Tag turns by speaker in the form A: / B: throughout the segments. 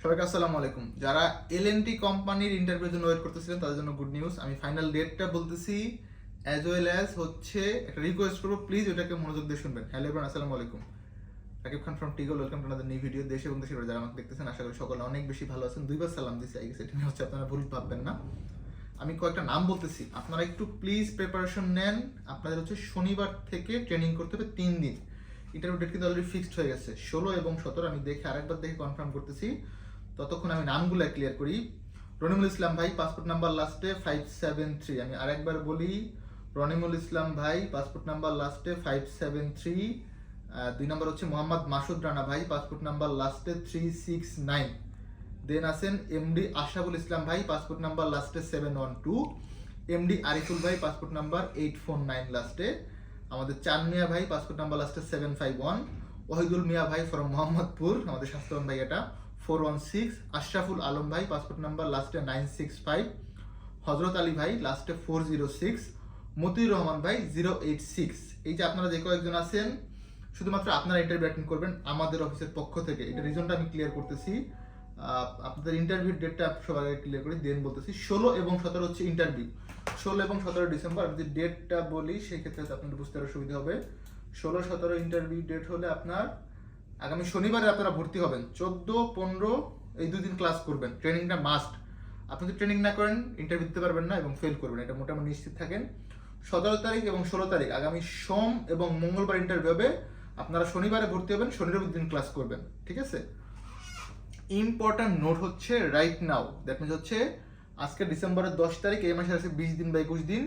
A: সবাইকে আসসালামু আলাইকুম। যারা এল এন টি কোম্পানির ইন্টারভিউর জন্য ওয়েট করতেছিলেন, তাদের জন্য গুড নিউজ আমি ফাইনাল ডেটটা বলতেছি অ্যাজ ওয়েল অ্যাজ হচ্ছে একটা রিকোয়েস্ট করব প্লিজ ওটাকে মনোযোগ দিয়ে শুনবেন। হ্যালো এবার আসসালামু আলাইকুম। Rakib Khan from টিগল welcome to another new video দেশে এবং দেশের যারা আমাকে দেখতেছেন, আশা করি সকলে অনেক বেশি ভালো আছেন। দুইবার সালাম দিছি আই গেছে এটা হচ্ছে আপনারা ভুল ভাববেন না। আমি কয়েকটা নাম বলতেছি। আপনারা একটু প্লিজ প্রিপারেশন নেন। আপনাদের হচ্ছে শনিবার থেকে ট্রেনিং করতে হবে তিন দিন। ইন্টারভিউ ডেট কিন্তু অলরেডি ফিক্সড হয়ে গেছে। ষোলো এবং সতেরো আমি দেখে আরেকবার দেখে কনফার্ম করতেছি। ততক্ষণ আমি নামগুলো ক্লিয়ার করি। রনিমুল ইসলাম ভাই পাসপোর্ট নাম্বার লাস্টে ফাইভ সেভেন থ্রি আমি আরেকবার বলি, রনিমুল ইসলাম ভাই পাসপোর্ট নাম্বার লাস্টে ফাইভ সেভেন থ্রি দুই নম্বর হচ্ছে মোহাম্মদ মাসুদ রানা ভাই পাসপোর্ট নাম্বার লাস্টে থ্রি সিক্স নাইন দেন আছেন এমডি আশরাফুল ইসলাম ভাই পাসপোর্ট নাম্বার লাস্টে seven one two MD Ariful ভাই passport number eight four nine লাস্টে আমাদের চান মিয়া ভাই পাসপোর্ট নাম্বার লাস্টে seven five one Ohidul Mia ভাই ফ্রম মোহাম্মদপুর, আমাদের স্বাস্থ্যবান ভাই এটা four one six Ashraful Alam ভাই পাসপোর্ট নাম্বার লাস্টে nine six five Hazrat Ali ভাই লাস্টে four zero six Motiur Rahman ভাই জিরো এইট সিক্স এই যে আপনারা যে কয়েকজন আছেন, শুধুমাত্র আপনারা ইন্টারভিউ অ্যাটেন্ড করবেন আমাদের অফিসের পক্ষ থেকে। এটা রিজনটা আমি ক্লিয়ার করতেছি। আপনাদের ইন্টারভিউ ডেটটা সবার আগে ক্লিয়ার করি দেন বলতেছি, ষোলো এবং সতেরো হচ্ছে ইন্টারভিউ ষোলো এবং সতেরো ডিসেম্বর, আমি যদি ডেটটা বলি সেই ক্ষেত্রে আপনাদের বুঝতে আরও সুবিধা হবে। ষোলো, সতেরো ইন্টারভিউ ডেট হলে আপনার আগামী শনিবারে আপনারা ভর্তি হবেন। চোদ্দ, পনেরো, এই দুই দিন ক্লাস করবেন। ট্রেনিংটা মাস্ট আপনি যদি ট্রেনিং না করেন ইন্টারভিউ দিতে পারবেন না এবং ফেল করবেন। এটা মোটামুটি নিশ্চিত থাকেন। সতেরো তারিখ এবং ষোলো তারিখ, আগামী সোম এবং মঙ্গলবার ইন্টারভিউ হবে। আপনারা শনিবারে ভর্তি হবেন শনি রবির দিন ক্লাস করবেন। ঠিক আছে? ইম্পর্ট্যান্ট নোট হচ্ছে রাইট নাও দ্যাট মিনস হচ্ছে আজকে ডিসেম্বরের দশ তারিখ, এই মাসের আছে বিশ দিন বা একুশ দিন,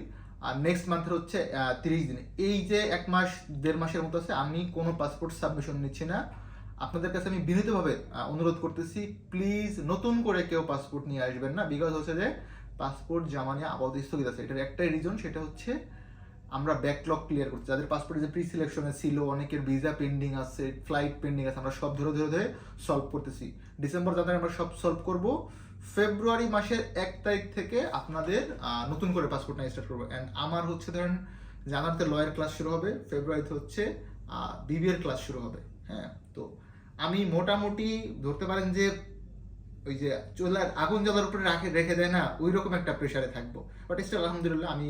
A: আর নেক্সট মান্থের হচ্ছে তিরিশ দিন। এই যে এক মাস, দেড় মাসের মতো আছে, আমি কোনো পাসপোর্ট সাবমিশন নিচ্ছি না। আপনাদের কাছে আমি বিনীতভাবে অনুরোধ করতেছি প্লিজ নতুন করে কেউ পাসপোর্ট নিয়ে আসবেন না বিকজ হচ্ছে যে পাসপোর্ট জমা নিয়ে আপাতত স্থগিত আছে। এটার একটাই রিজন সেটা হচ্ছে আমরা ব্যাকলগ ক্লিয়ার করছি। যাদের পাসপোর্টে যে প্রি সিলেকশনে ছিল, অনেকের ভিসা পেন্ডিং আছে ফ্লাইট পেন্ডিং আছে, আমরা সব ধরে ধরে ধরে সলভ করতেছি। ডিসেম্বর তাদের আমরা সব সলভ করব। ফেব্রুয়ারি মাসের এক তারিখ থেকে আপনাদের নতুন করে পাসপোর্ট নিয়ে স্টার্ট করব। অ্যান্ড আমার হচ্ছে ধরেন, জানুয়ারিতে লয়ের ক্লাস শুরু হবে ফেব্রুয়ারিতে হচ্ছে বিবিএর ক্লাস শুরু হবে। হ্যাঁ তো আমি মোটামুটি ধরতে পারেন যে, ওই যে চুলার আগুন জ্বলার উপরে রাখে, রেখে দেয় না ওই রকম একটা প্রেশারে থাকব। বাট স্টিল আলহামদুলিল্লাহ, আমি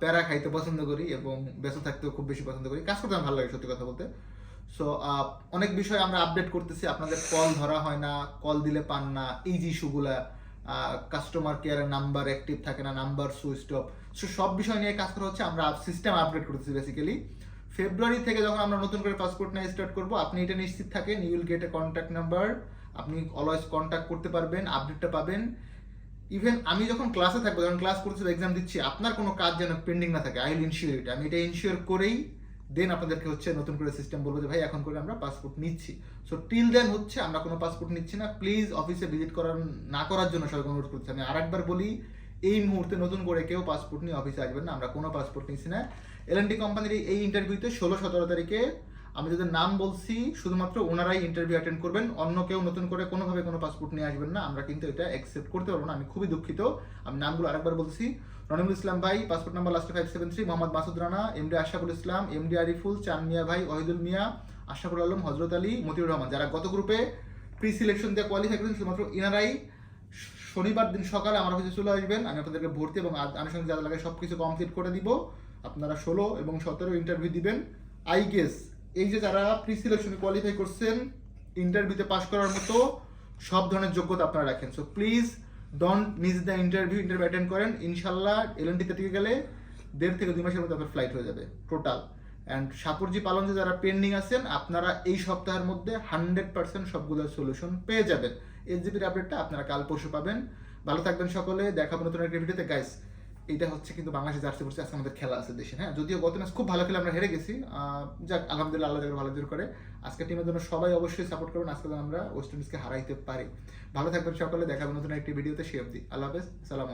A: প্যারা খাইতে পছন্দ করি এবং ব্যস্ত থাকতেও খুব বেশি পছন্দ করি। কাজ করতে আমার ভালো লাগে সত্যি কথা বলতে। সো অনেক বিষয় আমরা আপডেট করতেছি। আপনাদের কল ধরা হয় না কল দিলে পান না এই যে ইস্যুগুলা কাস্টমার কেয়ারের নাম্বার অ্যাক্টিভ থাকে না নাম্বার সুইচ অফ সো সব বিষয় নিয়ে কাজ করা হচ্ছে, আমরা সিস্টেম আপডেট করতেছি বেসিক্যালি ফেব্রুয়ারি থেকে যখন আমরা নতুন করে পাসপোর্ট নিয়ে স্টার্ট করব, আপনি এটা নিশ্চিত থাকেন you will get a contact number আপনি অলওয়েজ কন্ট্যাক্ট করতে পারবেন আপডেটটা পাবেন। ইভেন আমি যখন ক্লাসে থাকব, যখন ক্লাস করছি এক্সাম দিচ্ছি, আপনার কোনো কাজ যেন পেন্ডিং না থাকে আই উইল ইনশিওর ইট আমি এটা ইনশিওর করেই দেন আপনাদেরকে হচ্ছে নতুন করে সিস্টেম বলব যে, ভাই, এখন করে আমরা পাসপোর্ট নিচ্ছি। সো টিল দেন হচ্ছে, আমরা কোনো পাসপোর্ট নিচ্ছি না। প্লিজ অফিসে ভিজিট করার, না করার জন্য সবাইকে অনুরোধ করছি। আমি আরেকবার বলি, এই মুহূর্তে নতুন করে কেউ পাসপোর্ট নিয়ে অফিসে আসবেন না। আমরা কোনো পাসপোর্ট নিচ্ছি না। এলএনটি কোম্পানির এই ইন্টারভিউতে ষোলো সতেরো তারিখে আমি যাদের নাম বলছি, শুধুমাত্র ওনারাই ইন্টারভিউ অ্যাটেন্ড করবেন, অন্য কেউ নতুন করে কোনোভাবে কোনো পাসপোর্ট নিয়ে আসবেন না, আমরা কিন্তু এটা অ্যাকসেপ্ট করতে পারব না। আমি খুবই দুঃখিত। আমি নামগুলো আরেকবার বলছি। রনিমুল ইসলাম ভাই passport number last five seven three Mohammad Masud Rana MD Ashaful Islam MD Ariful Chan Mia ভাই ওহিদুল মিয়া আশাফুল আলম, হজরত আলী, মতিউর রহমান। যারা গত গ্রুপে প্রি সিলেকশন দিয়ে কোয়ালিফাই করেছেন, শুধুমাত্র ইনারাই শনিবার দিন সকালে আমার অফিসে চলে আসবেন। আমি আপনাদেরকে ভর্তি এবং আনুষঙ্গিক যা লাগে সব কিছু কমপ্লিট করে দিব। আপনারা ষোলো এবং সতেরো ইন্টারভিউ দিবেন। আই গেস এই যে যারা প্রি সিলেকশনে কোয়ালিফাই করছেন ইন্টারভিউতে পাশ করার মতো সব ধরনের যোগ্যতা আপনারা রাখেন। So please don't miss the interview interview attend করেন। ইনশাল্লাহ এলএনটিতে টিকে গেলে দেড় থেকে দুই মাসের মধ্যে আপনার ফ্লাইট হয়ে যাবে টোটাল অ্যান্ড সাপুরজি পালন যে যারা পেন্ডিং আছেন, আপনারা এই সপ্তাহের মধ্যে হান্ড্রেড পার্সেন্ট সবগুলো সলিউশন পেয়ে যাবেন। এসজিপির আপডেটটা আপনারা কাল পরশু পাবেন। ভালো থাকবেন সকলে, দেখাবো নতুন একটা ভিডিওতে গাইস এটা হচ্ছে কিন্তু বাংলাদেশে জার্সি পড়ছে আজকে আমাদের খেলা আছে দেশে হ্যাঁ? যদিও গত ম্যাচ খুব ভালো খেলে আমরা হেরে গেছি। যাক, আলহামদুলিল্লাহ আল্লাহ ভালো জোর করে। আজকে টিমের জন্য সবাই অবশ্যই সাপোর্ট করবেন, আজকে আমরা ওয়েস্ট ইন্ডিজকে হারাইতে পারি। ভালো থাকবেন সকলে, দেখাবো নতুন একটি ভিডিওতে সে অব্দি আল্লাহ হাফেজ, সালাম